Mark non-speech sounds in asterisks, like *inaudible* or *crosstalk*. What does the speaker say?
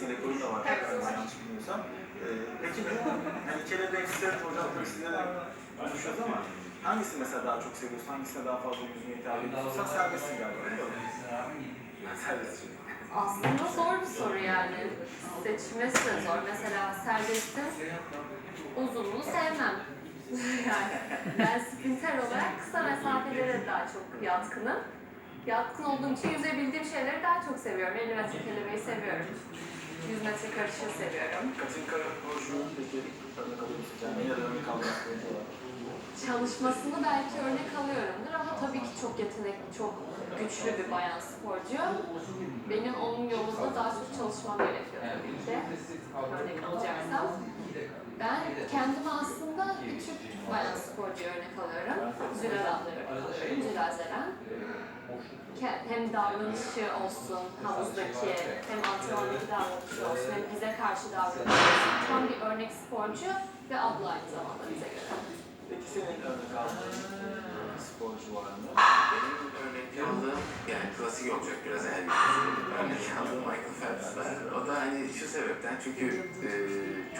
da var. Galiba yanlış bilmiyorsam. Ee, peki bu hani kelebek, sırt, hocam tabii de konuşuyoruz ama hangisi mesela daha çok seviyorsun? Hangisine daha fazla yüzüne hitap ediyorsun? Sen serbestsin galiba değil mi? Ben serbestim. Aslında zor bir soru yani. Seçmesi de zor. Mesela serbestim, uzunluğu sevmem. *laughs* yani ben sprinter olarak kısa mesafelere daha çok yatkınım. Yatkın olduğum için yüzebildiğim şeyleri daha çok seviyorum. 50 metre kelebeği seviyorum. 100 metre karışı seviyorum. Peki de örnek almak istiyorum. Çalışmasını belki örnek alıyorumdur ama tabii ki çok yetenekli, çok güçlü bir bayan sporcu. Benim onun yolunda daha çok çalışmam gerekiyor tabii ki. Örnek alacaksam. Ben kendime aslında küçük bayan sporcuya örnek alıyorum. Zülal'dan örnek alıyorum. Zülal Zeren. Hem davranışı olsun havuzdaki, hem antrenmandaki davranışı olsun, hem bize karşı davranışı olsun. Tam bir örnek sporcu ve abla aynı zamanda bize göre. Peki senin örnek aldığın sporcu var mı? Benim örnek aldığım, yani klasik olacak biraz eğer bir örnek aldığım Michael Phelps var. O da hani şu sebepten çünkü e,